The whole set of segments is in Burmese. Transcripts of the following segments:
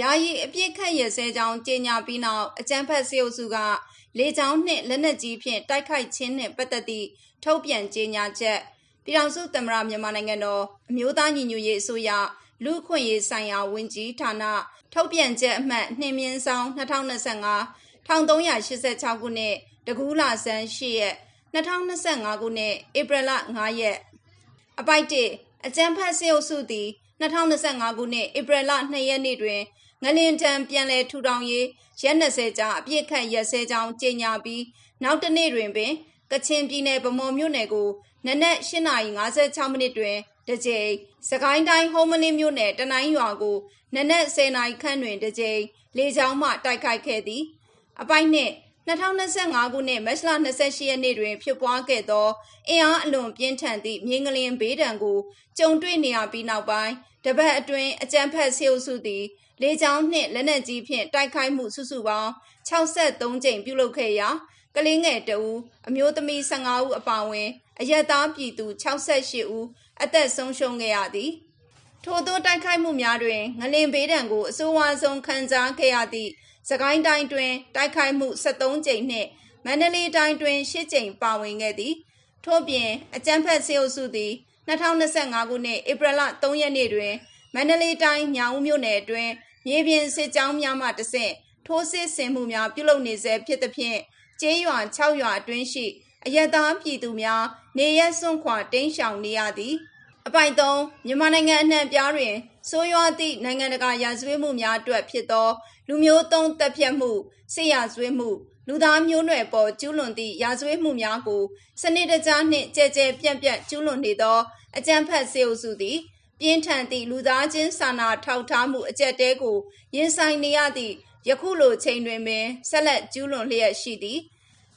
ယာယီအပြစ်ခတ်ရစဲကြောင်းကြေညာပြီးနောက်အကြမ်းဖက်စေအုပ်စုကလေကြောင်းနှင့်လက်နက်ကြီးဖြင့်တိုက်ခိုက်ခြင်းနှင့်ပတ်သက်သည့်ထုတ်ပြန်ကြေညာချက်ပြည်ထောင်စုသမ္မတမြန်မာနိုင်ငံတော်အမျိုးသားညီညွတ်ရေးအစိုးရလူ့အခွင့်အရေးဆိုင်ရာဝန်ကြီးဌာနထုတ်ပြန်ချက်အမှတ်နှင်းမြင့်ဆောင်2025 1386ခုနှစ်တကူးလာဆန်း8ရက်2025ခုနှစ်ဧပြီလ5ရက်အပိုက်1အကြမ်းဖက်စေအုပ်စုသည်2025ခုနှစ်ဧပြီလ2ရက်နေ့တွင် ငလင်တံပြန်လည်ထူထောင်ရေးရက်20ကြာအပြည့်ခတ်ရက်စဲကြောင်းကြေညာပြီးနောက်တစ်နေ့တွင်ပင်ကချင်ပြည်နယ်ဗမော်မြို့နယ်ကိုနနက်8:56မိနစ်တွင်တစ်ကြိမ်စကိုင်းတိုင်းဟုံးမလင်းမြို့နယ်တနိုင်းရွာကိုနနက်10:00နာရီခန့်တွင်တစ်ကြိမ်လေကြောင်းမှတိုက်ခိုက်ခဲ့သည်အပိုက်နှင့် 2025ခုနှစ်မတ်လ28ရက်နေ့တွင်ဖြစ်ပွားခဲ့သောအင်အားအလွန်ပြင်းထန်သည့်မြင်းကလင်းဘေးဒဏ်ကိုကြုံတွေ့နေရပြီးနောက်ပိုင်းတပတ်အတွင်းအကြမ်းဖက်ဆေးအုပ်စုသည်လေကြောင်းနှင့်လက်နက်ကြီးဖြင့်တိုက်ခိုက်မှုစုစုပေါင်း63ကြိမ်ပြုလုပ်ခဲ့ရာကလေးငယ်တဦးအမျိုးသမီး15ဦးအပါအဝင် အရက်သားပြည်သူ68ဦးအသက်ဆုံးရှုံးခဲ့ရသည် ထို့သောတိုက်ခိုက်မှုများတွင်ငလင်ဘေးဒဏ်ကိုအဆိုးဝါးဆုံးခံစားခဲ့ရသည့်စကိုင်းတိုင်းတွင် တိုက်ခိုက်မှု73ကြိမ်နှင့်မန္တလေးတိုင်းတွင်8ကြိမ်ပါဝင်ခဲ့သည်ထို့ပြင်အကြမ်းဖက်ဆေးအုပ်စုသည်2025ခုနှစ်ဧပြီလ3ရက်နေ့တွင်မန္တလေးတိုင်းညောင်ဦးမြို့နယ်အတွင်းမြေပြင်စစ်ကြောင်းများမှတဆင့်ထိုးစစ်ဆင်မှုများပြုလုပ်နေဆဲဖြစ်သဖြင့်ကျေးရွာ6ရွာအတွင်းရှိအယက်သားပြည်သူများနေရက်စွန့်ခွာတိမ်းရှောင်နေရသည် အပိုက်3မြန်မာနိုင်ငံအနှံ့ပြားတွင်ဆိုးရွားသည့်နိုင်ငံတကာရာဇဝတ်မှုများအတွက်ဖြစ်သော လူမျိုးတုံးတပ်ဖြတ်မှုဆေးရဇဝတ်မှုလူသားမျိုးနွယ်ပေါ်ကျူးလွန်သည့်ရာဇဝတ်မှုများကိုစနစ်တကျနှင့်ကြဲကြဲပြန့်ပြန့်ကျူးလွန်နေသောအကြမ်းဖက်ဆေးအုပ်စုသည်ပြင်းထန်သည့်လူသားချင်းစာနာထောက်ထားမှုအကြက်တဲကိုရင်ဆိုင်နေရသည့်ယခုလိုချိန်တွင်ပင်ဆက်လက်ကျူးလွန်လျက်ရှိသည်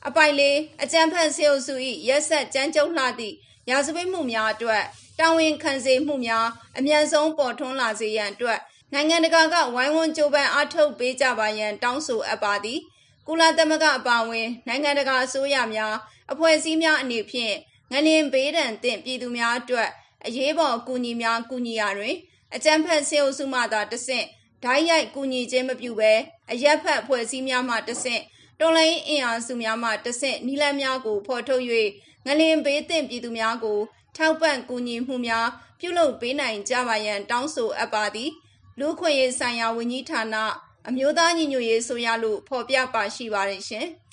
အပိုင်လေးအကြံဖတ်ဆေးအုပ်စု၏ရက်ဆက်ကြမ်းကြုတ်လှသည့်ရာဇဝတ်မှုများအတွက် တာဝန်ခံစေမှုများအမြန်ဆုံးပေါ်ထွန်းလာစေရန်အတွက်နိုင်ငံတကာကဝိုင်းဝန်းကြိုးပမ်းအားထုတ်ပေးကြပါရန်တောင်းဆိုအပ်ပါသည်ကုလသမဂ္ဂအပါအဝင် နိုင်ငံတကာအစိုးရများအဖွဲ့အစည်းများအနေဖြင့်ငလင်ဘေးဒဏ်သင့်ပြည်သူများအတွက်အရေးပေါ်ကူညီများကူညီရာတွင်အကြံဖတ်ဆေးအုပ်စုမှသာတဆင့်ဓာတ်ရိုက်ကူညီခြင်းမပြုဘဲအရက်ဖတ်ဖွဲ့စည်းများမှတဆင့်တော်လိုင်းအင်အားစုများမှတဆင့်နီလန်းများကိုဖော်ထုတ်၍ငလင်ဘေးသင့်ပြည်သူများကို ထောက်ပံ့ကူညီမှုများ ပြုလုပ်ပေးနိုင်ကြပါရန် တောင်းဆိုအပ်ပါသည်လူခွင့်ရေးဆိုင်ရာဝန်ကြီးဌာနအမျိုးသားညီညွတ်ရေးဆိုရလို့ဖော်ပြပါရှိပါတယ်ရှင်။